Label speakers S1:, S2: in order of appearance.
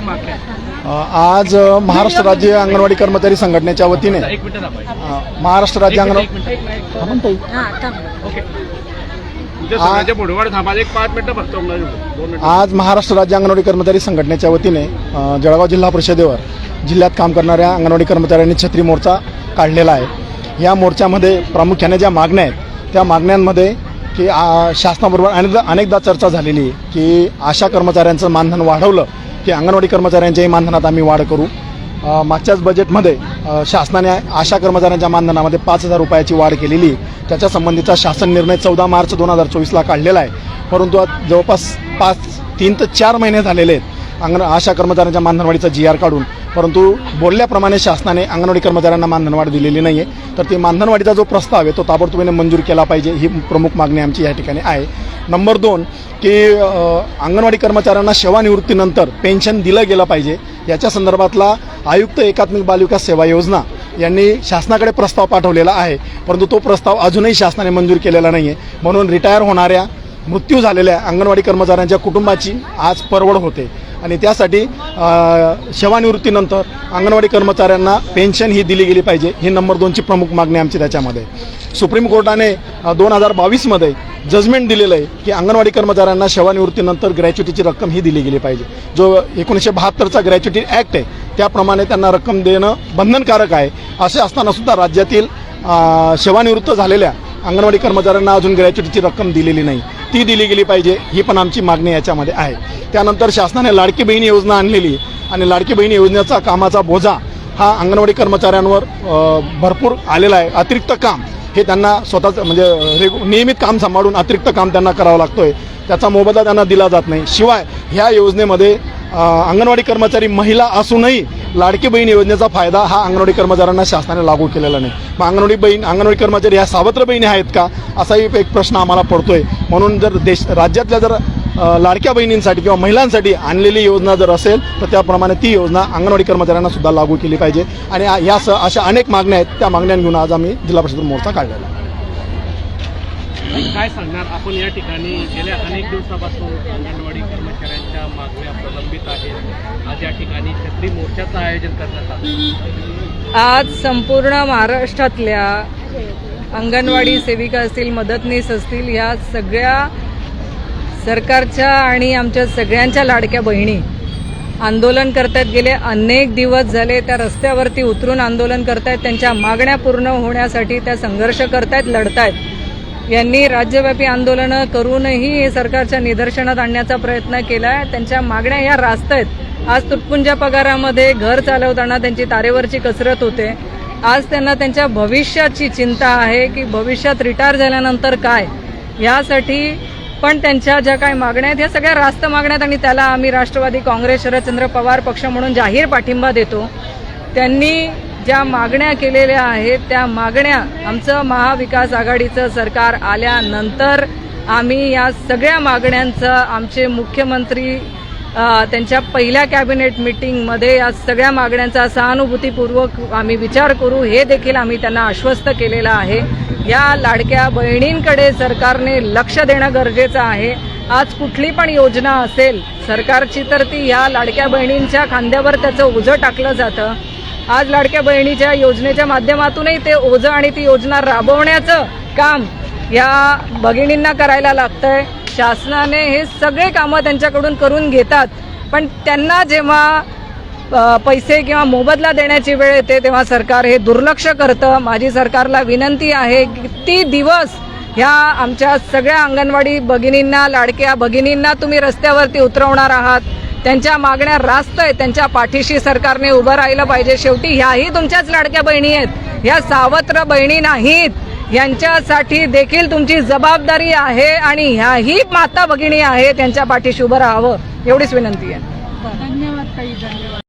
S1: काय
S2: आज महाराष्ट्र राज्य अंगणवाडी कर्मचारी संघटनेच्या वतीने
S1: एक मिनिट थांबा.
S2: अ, महाराष्ट्र राज्य
S1: एक मिनिट,
S2: अंगणवाडी
S1: एक मिनिट.
S2: हा, म्हणता येईल.
S1: ओके तुमच्या सगळ्यांच्या पुढे थांबा एक पाच मिनिटं फक्त दोन मिनिटं
S2: आज महाराष्ट्र राज्य अंगणवाडी कर्मचारी संघटनेच्या वतीने अ, जळगाव जिल्हा परिषदेवर जिल्ह्यात काम करणाऱ्या अंगणवाडी कर्मचाऱ्यांनी छत्री मोर्चा काढलेला आहे या मोर्चामध्ये प्रामुख्याने ज्या मागण्या आहेत त्या मागण्यांमध्ये की आ, शासनाबरोबर अनेकदा अनेकदा चर्चा झालेली आहे की आशा कर्मचाऱ्यांचं मानधन वाढवलं की अंगणवाडी कर्मचाऱ्यांच्याही मानधनात आम्ही वाढ करू. मागच्याच बजेटमध्ये शासनाने आशा कर्मचाऱ्यांच्या मानधनामध्ये पाच हजार रुपयाची वाढ केलेली आहे. त्याच्या संबंधीचा शासन निर्णय चौदा मार्च दोन हजार चोवीसला काढलेला आहे. परंतु आज जवळपास पाच तीन ते चार महिने झालेले आहेत अंगण आशा कर्मचाऱ्यांच्या मानधनवाढीचा जी आर काढून. परंतु बोलल्याप्रमाणे शासनाने अंगणवाडी कर्मचाऱ्यांना मानधनवाढ दिलेली नाही आहे तर ती मानधनवाढीचा जो प्रस्ताव आहे तो ताबडतोबीने मंजूर केला पाहिजे ही प्रमुख मागणी आमची या ठिकाणी आहे. नंबर दोन की अंगणवाडी कर्मचाऱ्यांना सेवानिवृत्तीनंतर पेन्शन दिलं गेलं पाहिजे. याच्या संदर्भातला आयुक्त एकात्मिक बालविकास सेवा योजना यांनी शासनाकडे प्रस्ताव पाठवलेला आहे. परंतु तो प्रस्ताव अजूनही शासनाने मंजूर केलेला नाही आहे म्हणून रिटायर होणाऱ्या मृत्यू झालेल्या अंगणवाडी कर्मचाऱ्यांच्या कुटुंबाची आज परवड होते. आणि त्यासाठी सेवानिवृत्तीनंतर अंगणवाडी कर्मचाऱ्यांना पेन्शन ही दिली गेली पाहिजे. ही नंबर दोनची प्रमुख मागणी आमची त्याच्यामध्ये. सुप्रीम कोर्टाने दोन हजार बावीसमध्ये जजमेंट दिलेलं आहे की अंगणवाडी कर्मचाऱ्यांना सेवानिवृत्तीनंतर ग्रॅच्युटीची रक्कम ही दिली गेली पाहिजे. जो एकोणीसशे बहात्तरचा ग्रॅच्युटी ॲक्ट आहे त्याप्रमाणे त्यांना रक्कम देणं बंधनकारक आहे. असे असताना सुद्धा राज्यातील सेवानिवृत्त झालेल्या अंगणवाडी कर्मचाऱ्यांना अजून ग्रॅच्युटीची रक्कम दिलेली नाही. ती दिली गेली पाहिजे ही पण आमची मागणी याच्यामध्ये आहे. त्यानंतर शासनाने लाडकी बहीण योजना आणलेली आणि लाडकी बहीण योजनेचा कामाचा बोजा हा अंगणवाडी कर्मचाऱ्यांवर भरपूर आलेला आहे. अतिरिक्त काम हे त्यांना स्वतःच म्हणजे रेगु नियमित काम सांभाळून अतिरिक्त काम त्यांना करावं लागतो आहे त्याचा मोबदला त्यांना दिला जात नाही. शिवाय ह्या योजनेमध्ये अंगणवाडी कर्मचारी महिला असूनही लाडकी बहीण योजनेचा फायदा हा अंगणवाडी कर्मचाऱ्यांना शासनाने लागू केलेला नाही. मग अंगणवाडी बहीण अंगणवाडी कर्मचारी ह्या सावत्र बहिणी आहेत का? असाही एक प्रश्न आम्हाला पडतोय. म्हणून जर देश राज्यातल्या जर लाडक्या बहिणींसाठी किंवा महिलांसाठी आणलेली योजना जर असेल तर त्याप्रमाणे ती योजना अंगणवाडी कर्मचाऱ्यांना सुद्धा लागू केली पाहिजे. आणि यासह अशा अनेक मागण्या आहेत त्या मागण्या घेऊन आज आम्ही जिल्हा परिषद मोर्चा काढलेला आहे.
S1: काय सांगणार? आपण या ठिकाणी गेल्या अनेक दिवसापासून अंगणवाडी कर्मचाऱ्यांच्या मागण्या प्रलंबित आहेत. आज या ठिकाणी छत्री मोर्चाचं आयोजन करण्यात आलं.
S3: आज संपूर्ण महाराष्ट्रातल्या अंगणवाडी सेविका असतील मदतनीस असतील ह्या सगळ्या सरकारच्या आणि आमच्या सगळ्यांच्या लाडक्या बहिणी आंदोलन करतायत गेले अनेक दिवस झाले त्या रस्त्यावरती उतरून आंदोलन करतायत. त्यांच्या मागण्या पूर्ण होण्यासाठी त्या संघर्ष करतायत लढतायत. यांनी राज्यव्यापी आंदोलनं करूनही सरकारच्या निदर्शनात आणण्याचा प्रयत्न केला आहे त्यांच्या मागण्या ह्या रास्त आहेत आज तुटपुंजा पगारामध्ये घर चालवताना त्यांची तारेवरची कसरत होते. आज त्यांना त्यांच्या भविष्याची चिंता आहे की भविष्यात रिटायर झाल्यानंतर काय? यासाठी पण त्यांच्या ज्या काही मागण्या आहेत ह्या सगळ्या रास्त मागण्या आहेत आणि त्याला आम्ही राष्ट्रवादी काँग्रेस शरदचंद्र पवार पक्ष म्हणून जाहीर पाठिंबा देतो. त्यांनी ज्या मागण्या केलेल्या आहेत त्या मागण्या आमचं महाविकास आघाडीचं सरकार आल्यानंतर आम्ही या सगळ्या मागण्यांचं आमचे मुख्यमंत्री त्यांच्या पहिल्या कॅबिनेट मिटिंगमध्ये या सगळ्या मागण्यांचा सहानुभूतीपूर्वक आम्ही विचार करू. हे देखील आम्ही त्यांना आश्वस्त केलेलं आहे. या लाडक्या बहिणींकडे सरकारने लक्ष देणं गरजेचं आहे. आज कुठली पण योजना असेल सरकारची तर ती ह्या लाडक्या बहिणींच्या खांद्यावर त्याचं ओझं टाकलं जातं. आज लाडक्या बहिणीच्या योजनेच्या माध्यमातूनही ते ओझं आणि ती योजना राबवण्याचं काम या भगिनींना करायला लागतंय. शासनाने हे सगळे कामं त्यांच्याकडून करून घेतात. पण त्यांना जेव्हा पैसे किंवा मोबदला देण्याची वेळ येते तेव्हा सरकार हे दुर्लक्ष करतं. माझी सरकारला विनंती आहे किती दिवस ह्या आमच्या सगळ्या अंगणवाडी भगिनींना लाडक्या भगिनींना तुम्ही रस्त्यावरती उतरवणार आहात. त्यांच्या मागण्या रास्त आहेत. त्यांच्या पाठीशी सरकारने उभं राहिलं पाहिजे. शेवटी ह्याही तुमच्याच लाडक्या बहिणी आहेत. ह्या सावत्र बहिणी नाहीत. यांच्यासाठी देखील तुमची जबाबदारी आहे आणि ह्याही माता भगिनी आहेत. त्यांच्या पाठीशी उभं राहावं. एवढीच विनंती आहे.
S4: धन्यवाद काही धन्यवाद.